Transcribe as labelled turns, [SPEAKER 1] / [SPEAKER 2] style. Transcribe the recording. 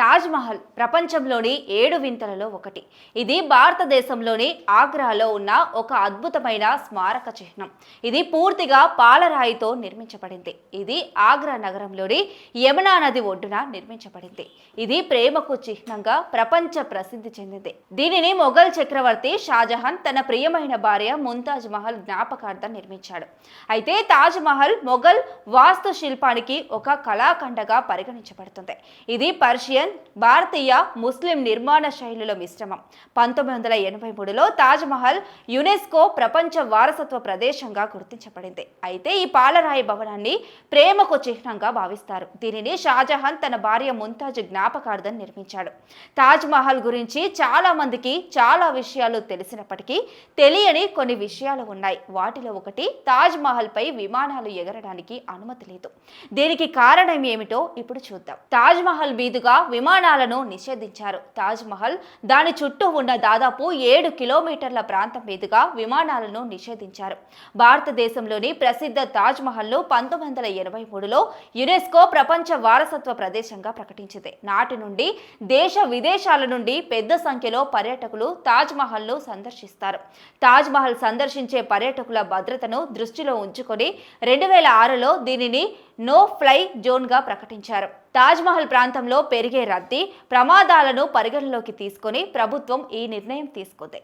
[SPEAKER 1] తాజ్మహల్ ప్రపంచంలోని ఏడు వింతలలో ఒకటి. ఇది భారతదేశంలోని ఆగ్రాలో ఉన్న ఒక అద్భుతమైన స్మారక చిహ్నం. ఇది పూర్తిగా పాలరాయితో నిర్మించబడింది. ఇది ఆగ్రా నగరంలోని యమునా నది ఒడ్డున నిర్మించబడింది. ఇది ప్రేమకు చిహ్నంగా ప్రపంచ ప్రసిద్ధి చెందింది. దీనిని మొఘల్ చక్రవర్తి షాజహాన్ తన ప్రియమైన భార్య ముంతాజ్ మహల్ జ్ఞాపకార్థం నిర్మించాడు. అయితే తాజ్ మహల్ మొఘల్ వాస్తు శిల్పానికి ఒక కళాఖండగా పరిగణించబడుతుంది. ఇది పర్షియన్ భారతీయ ముస్లిం నిర్మాణ శైలుల మిశ్రమం. పంతొమ్మిది వందల ఎనభై మూడులో తాజ్మహల్ యునెస్కో ప్రపంచ వారసత్వ ప్రదేశంగా గుర్తించబడింది. అయితే ఈ పాలరాయి భవనాన్ని ప్రేమకు చిహ్నంగా భావిస్తారు. దీనిని షాజహాన్ తన భార్య ముంతాజ్ జ్ఞాపకార్థం నిర్మించాడు. తాజ్మహల్ గురించి చాలా మందికి చాలా విషయాలు తెలిసినప్పటికీ తెలియని కొన్ని విషయాలు ఉన్నాయి. వాటిలో ఒకటి తాజ్ మహల్ పై విమానాలు ఎగరడానికి అనుమతి లేదు. దీనికి కారణం ఏమిటో ఇప్పుడు చూద్దాం. తాజ్ మహల్ మీదుగా విమానాలను నిషేధించారు. తాజ్మహల్ దాని చుట్టూ ఉన్న దాదాపు ఏడు కిలోమీటర్ల ప్రాంతం మీదుగా విమానాలను నిషేధించారు. భారతదేశంలోని ప్రసిద్ధ తాజ్మహల్ను పంతొమ్మిది వందల ఎనభై మూడులో యునెస్కో ప్రపంచ వారసత్వ ప్రదేశంగా ప్రకటించింది. నాటి నుండి దేశ విదేశాల నుండి పెద్ద సంఖ్యలో పర్యాటకులు తాజ్మహల్ను సందర్శిస్తారు. తాజ్మహల్ సందర్శించే పర్యాటకుల భద్రతను దృష్టిలో ఉంచుకొని రెండు వేల ఆరులో దీనిని నో ఫ్లై జోన్గా ప్రకటించారు. తాజ్మహల్ ప్రాంతంలో పెరిగే రద్దీ ప్రమాదాలను పరిగణలోకి తీసుకొని ప్రభుత్వం ఈ నిర్ణయం తీసుకుంది.